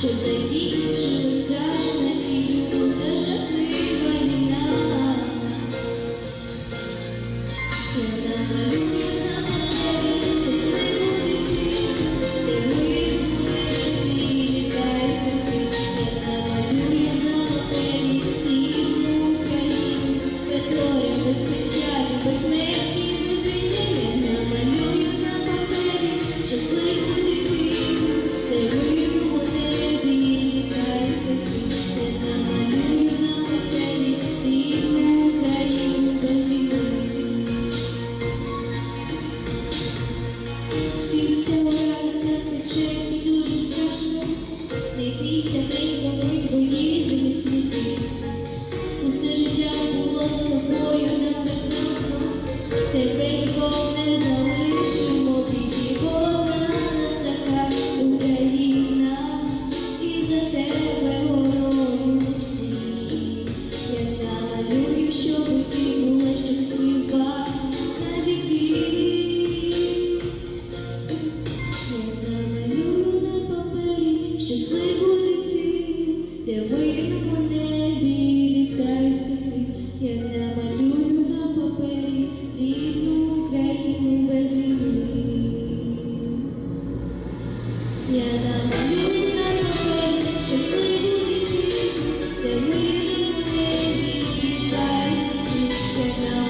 就在一直。Терпенько не залишимо біді, Україна, і за тебе горою всі. Я намалюю, щоб ти була щаслива на віки. Я намалюю на папері щасливу дитину, де ви. signal.